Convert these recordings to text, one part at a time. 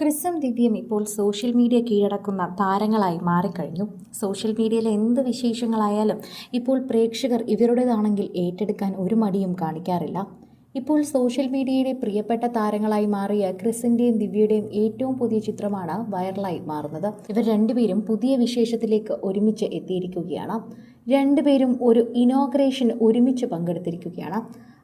ക്രിസും ദിവ്യം ഇപ്പോൾ social media കീഴടക്കുന്ന താരങ്ങളായി മാറിക്കഴിഞ്ഞു. Social മീഡിയയിലെ എന്ത് വിശേഷങ്ങളായാലും ഇപ്പോൾ പ്രേക്ഷകർ ഇവരുടേതാണെങ്കിൽ ഏറ്റെടുക്കാൻ ഒരു മടിയും കാണിക്കാറില്ല. ഇപ്പോൾ സോഷ്യൽ മീഡിയയുടെ പ്രിയപ്പെട്ട താരങ്ങളായി മാറിയ ക്രിസിന്റെയും ദിവ്യയുടെയും ഏറ്റവും പുതിയ ചിത്രമാണ് വൈറലായി മാറുന്നത്. ഇവർ രണ്ടുപേരും പുതിയ വിശേഷത്തിലേക്ക് ഒരുമിച്ച് എത്തിയിരിക്കുകയാണ്. രണ്ടുപേരും ഒരു ഇനോഗ്രേഷൻ ഒരുമിച്ച് പങ്കെടുത്തിരിക്കുകയാണ്.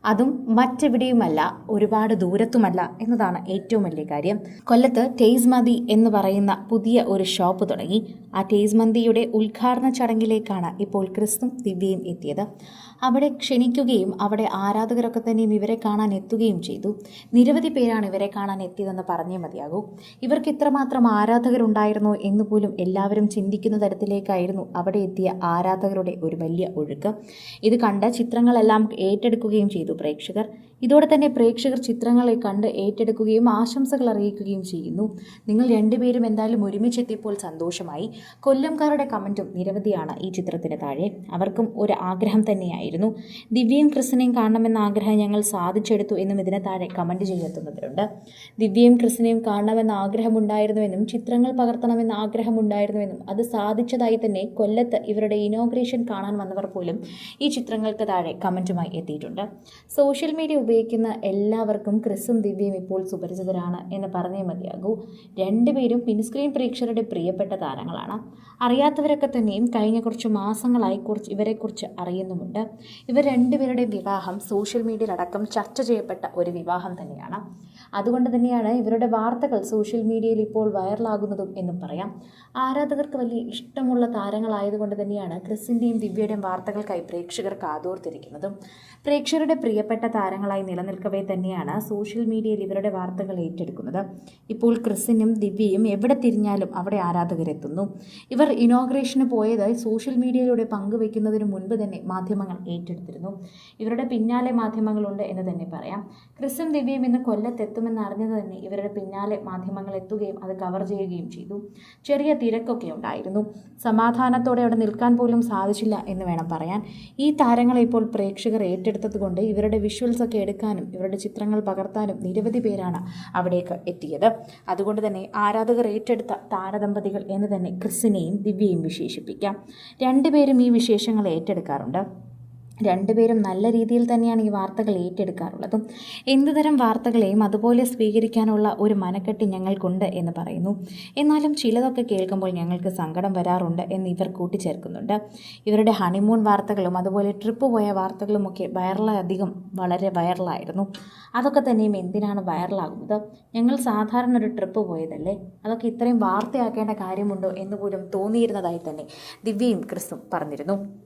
അതും മറ്റെവിടെയുമല്ല ഒരുപാട് ദൂരത്തുമല്ല എന്നതാണ് ഏറ്റവും വലിയ കാര്യം. കൊല്ലത്ത് ടേസ് എന്ന് പറയുന്ന പുതിയ ഒരു ഷോപ്പ് തുടങ്ങി. ആ ടേസ് മന്തിയുടെ ഉദ്ഘാടന ചടങ്ങിലേക്കാണ് ഇപ്പോൾ ക്രിസ്തും ദിവ്യയും എത്തിയത്. അവിടെ ക്ഷണിക്കുകയും അവിടെ ആരാധകരൊക്കെ തന്നെയും ഇവരെ കാണാൻ എത്തുകയും ചെയ്തു. നിരവധി പേരാണ് ഇവരെ കാണാൻ എത്തിയതെന്ന് പറഞ്ഞേ മതിയാകൂ. ഇവർക്ക് ഇത്രമാത്രം ആരാധകരുണ്ടായിരുന്നോ എന്ന് പോലും എല്ലാവരും ചിന്തിക്കുന്ന തരത്തിലേക്കായിരുന്നു അവിടെ എത്തിയ ആരാധകരുടെ ഒരു വലിയ ഒഴുക്ക്. ഇത് കണ്ട് ചിത്രങ്ങളെല്ലാം ഏറ്റെടുക്കുകയും ചെയ്തു. പ്രേക്ഷകർ. ഇതോടെ തന്നെ പ്രേക്ഷകർ ചിത്രങ്ങളെ കണ്ട് ഏറ്റെടുക്കുകയും ആശംസകൾ അറിയിക്കുകയും ചെയ്യുന്നു. നിങ്ങൾ രണ്ടുപേരും എന്തായാലും ഒരുമിച്ചെത്തിയപ്പോൾ സന്തോഷമായി. കൊല്ലംകാരുടെ കമന്റും നിരവധിയാണ് ഈ ചിത്രത്തിന് താഴെ. അവർക്കും ഒരു ആഗ്രഹം തന്നെയായിരുന്നു. ദിവ്യയും ക്രിസ്റ്റിനെയും കാണണമെന്ന ആഗ്രഹം ഞങ്ങൾ സാധിച്ചെടുത്തു എന്നും ഇതിന് താഴെ കമന്റ് ചെയ്യത്തുന്നവരുണ്ട് ദിവ്യയും ക്രിസ്റ്റിനെയും കാണണമെന്ന ആഗ്രഹമുണ്ടായിരുന്നുവെന്നും ചിത്രങ്ങൾ പകർത്തണമെന്ന ആഗ്രഹമുണ്ടായിരുന്നുവെന്നും അത് സാധിച്ചതായി തന്നെ കൊല്ലത്ത് ഇവരുടെ ഇനോഗ്രേഷൻ കാണാൻ വന്നവർ പോലും ഈ ചിത്രങ്ങൾക്ക് താഴെ കമന്റുമായി എത്തിയിട്ടുണ്ട്. സോഷ്യൽ മീഡിയ ഉപയോഗിക്കുന്ന എല്ലാവർക്കും ക്രിസും ദിവ്യയും ഇപ്പോൾ സുപരിചിതരാണ് എന്ന് പറഞ്ഞേ മതിയാകൂ. രണ്ടുപേരും പിൻസ്ക്രീൻ പ്രേക്ഷകരുടെ പ്രിയപ്പെട്ട താരങ്ങളാണ്. അറിയാത്തവരൊക്കെ തന്നെയും കഴിഞ്ഞ കുറച്ച് മാസങ്ങളായി കുറച്ച് ഇവരെക്കുറിച്ച് അറിയുന്നുമുണ്ട്. ഇവർ രണ്ടുപേരുടെ വിവാഹം സോഷ്യൽ മീഡിയയിലടക്കം ചർച്ച ചെയ്യപ്പെട്ട ഒരു വിവാഹം തന്നെയാണ്. അതുകൊണ്ട് തന്നെയാണ് ഇവരുടെ വാർത്തകൾ സോഷ്യൽ മീഡിയയിൽ ഇപ്പോൾ വൈറലാകുന്നതും എന്നും പറയാം. ആരാധകർക്ക് വലിയ ഇഷ്ടമുള്ള താരങ്ങളായതുകൊണ്ട് തന്നെയാണ് ക്രിസിന്റെയും ദിവ്യയുടെയും വാർത്തകൾക്കായി പ്രേക്ഷകർ കാതോർത്തിരിക്കുന്നതും പ്രേക്ഷകരുടെ പ്രിയപ്പെട്ട താരങ്ങളായി നിലനിൽക്കവേ തന്നെയാണ് സോഷ്യൽ മീഡിയയിൽ ഇവരുടെ വാർത്തകൾ ഏറ്റെടുക്കുന്നത്. ഇപ്പോൾ ക്രിസിനും ദിവ്യയും എവിടെ തിരിഞ്ഞാലും അവിടെ ആരാധകരെത്തുന്നു. ഇവർ ഇനോഗ്രേഷന് പോയതായി സോഷ്യൽ മീഡിയയിലൂടെ പങ്കുവയ്ക്കുന്നതിന് മുൻപ് തന്നെ മാധ്യമങ്ങൾ ഏറ്റെടുത്തിരുന്നു. ഇവരുടെ പിന്നാലെ മാധ്യമങ്ങളുണ്ട് എന്ന് തന്നെ പറയാം. ക്രിസും ദിവ്യയും ഇന്ന് കൊല്ലത്തെത്തുമെന്ന് അറിഞ്ഞത് തന്നെ ഇവരുടെ പിന്നാലെ മാധ്യമങ്ങൾ എത്തുകയും അത് കവർ ചെയ്യുകയും ചെയ്തു. ചെറിയ തിരക്കൊക്കെ ഉണ്ടായിരുന്നു. സമാധാനത്തോടെ അവിടെ നിൽക്കാൻ പോലും സാധിച്ചില്ല എന്ന് വേണം പറയാൻ. ഈ താരങ്ങളെ ഇപ്പോൾ പ്രേക്ഷകർ ഏറ്റെടുത്തത് കൊണ്ട് ഇവരുടെ വിഷ്വൽസ് ഒക്കെ എടുക്കാനും ഇവരുടെ ചിത്രങ്ങൾ പകർത്താനും നിരവധി പേരാണ് അവിടേക്ക് എത്തിയത്. അതുകൊണ്ട് തന്നെ ആരാധകർ ഏറ്റെടുത്ത താരദമ്പതികൾ എന്ന് തന്നെ ക്രിസിനെയും ദിവ്യയും വിശേഷിപ്പിക്കാം. രണ്ടുപേരും ഈ വിശേഷങ്ങൾ ഏറ്റെടുക്കാറുണ്ട്. രണ്ടുപേരും നല്ല രീതിയിൽ തന്നെയാണ് ഈ വാർത്തകൾ ഏറ്റെടുക്കാറുള്ളതും. എന്തുതരം വാർത്തകളെയും അതുപോലെ സ്വീകരിക്കാനുള്ള ഒരു മനക്കെട്ട് ഞങ്ങൾക്കുണ്ട് എന്ന് പറയുന്നു. എന്നാലും ചിലതൊക്കെ കേൾക്കുമ്പോൾ ഞങ്ങൾക്ക് സങ്കടം വരാറുണ്ട് എന്ന് ഇവർ കൂട്ടിച്ചേർക്കുന്നുണ്ട്. ഇവരുടെ ഹണിമൂൺ വാർത്തകളും അതുപോലെ ട്രിപ്പ് പോയ വാർത്തകളുമൊക്കെ വൈറലധികം വളരെ വൈറലായിരുന്നു. അതൊക്കെ തന്നെയും എന്തിനാണ് വൈറലാകുന്നത്? ഞങ്ങൾ സാധാരണ ഒരു ട്രിപ്പ് പോയതല്ലേ? അതൊക്കെ ഇത്രയും വാർത്തയാക്കേണ്ട കാര്യമുണ്ടോ എന്ന് പോലും തോന്നിയിരുന്നതായി തന്നെ ദിവ്യയും ക്രിസ്തും പറഞ്ഞിരുന്നു.